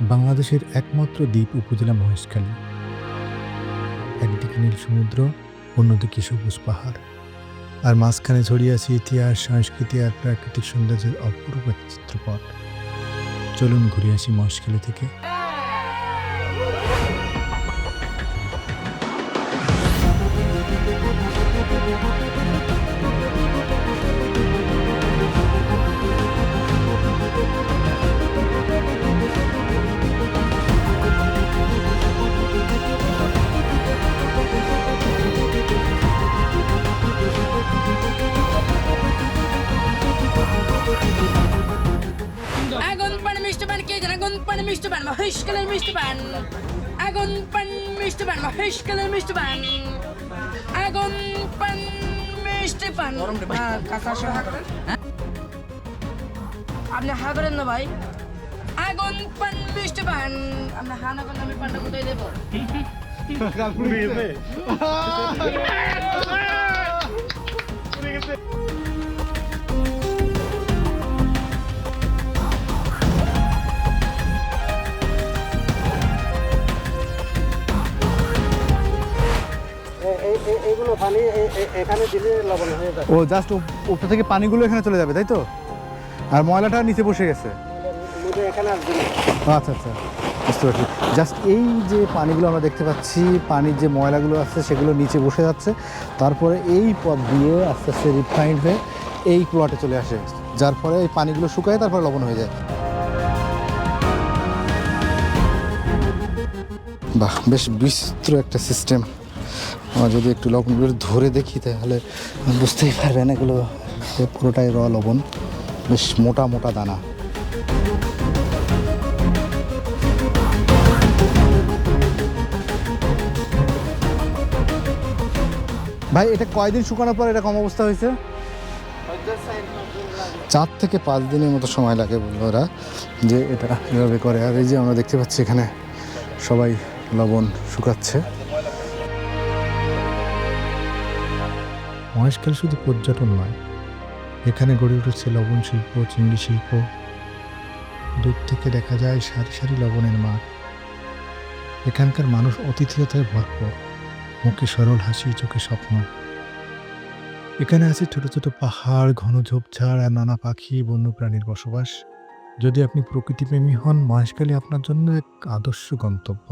বাংলাদেশের একমাত্র দ্বীপ উপজেলা মহেশখালী। একদিকে নীল সমুদ্র, অন্যদিকে সবুজ পাহাড়। আর মাঝখানে ছড়িয়ে আছে ইতিহাস, সংস্কৃতি আর প্রাকৃতিক সৌন্দর্যের অপূর্ব চিত্রপট। চলুন ঘুরে আসি মহেশখালী থেকে। পান মিষ্টি পান মহেশকালের মিষ্টি পান। আগুন পান মিষ্টি পান মহেশকালের মিষ্টি পান। আগুন পান মিষ্টি পান। করেন। আপনি হা করেন না ভাই। আগুন পান মিষ্টি পান। আপনি হা না করলে আমি পানটা কোথায় দেবো। এই- এই- এইগুলো পানি এখানে দিলে লবণ হয়ে যাবে। ও জাস্ট উপর থেকে পানিগুলো এখানে চলে যাবে তাই তো? আর ময়লাটা নিচে বসে গেছে। এখানে আচ্ছা আচ্ছা বুঝতে পারছি। জাস্ট এই যে পানিগুলো আমরা দেখতে পাচ্ছি পানির যে ময়লাগুলো আছে সেগুলো নিচে বসে যাচ্ছে। তারপরে এই পথ দিয়ে আস্তে আস্তে রিফাইন্ড হয়ে এই প্লটে চলে আসে। যার ফলে এই পানিগুলো শুকায় তারপরে লবণ হয়ে যায়। বাহ বেশ বিচিত্র একটা সিস্টেম যদি একটু লবণগুলো ধরে দেখি তাহলে বুঝতেই পারবেন এগুলো পুরোটাই র লবণ। বেশ মোটা মোটা দানা। ভাই, এটা কয়দিন শুকানোর পর এরকম অবস্থা হয়েছে? চার থেকে পাঁচ দিনের মতো সময় লাগে ওরা যে এটা এভাবে করে। আর এই যে আমরা দেখতে পাচ্ছি এখানে সবাই লবণ শুকাচ্ছে। মহেশখালী শুধু পর্যটন নয়, এখানে গড়ে উঠেছে লবণ শিল্প, চিংড়ি শিল্প। দূর থেকে দেখা যায় সারি সারি লবণের মাঠ। এখানকার মানুষ অতিথিয়তায় ভরপুর। মুখে সরল হাসি, চোখে স্বপ্ন। এখানে আছে ছোট ছোট পাহাড়, ঘন ঝোপঝাড় আর নানা পাখি, বন্যপ্রাণীর বসবাস। যদি আপনি প্রকৃতিপ্রেমী হন, মহেশখালী আপনার জন্য এক আদর্শ গন্তব্য।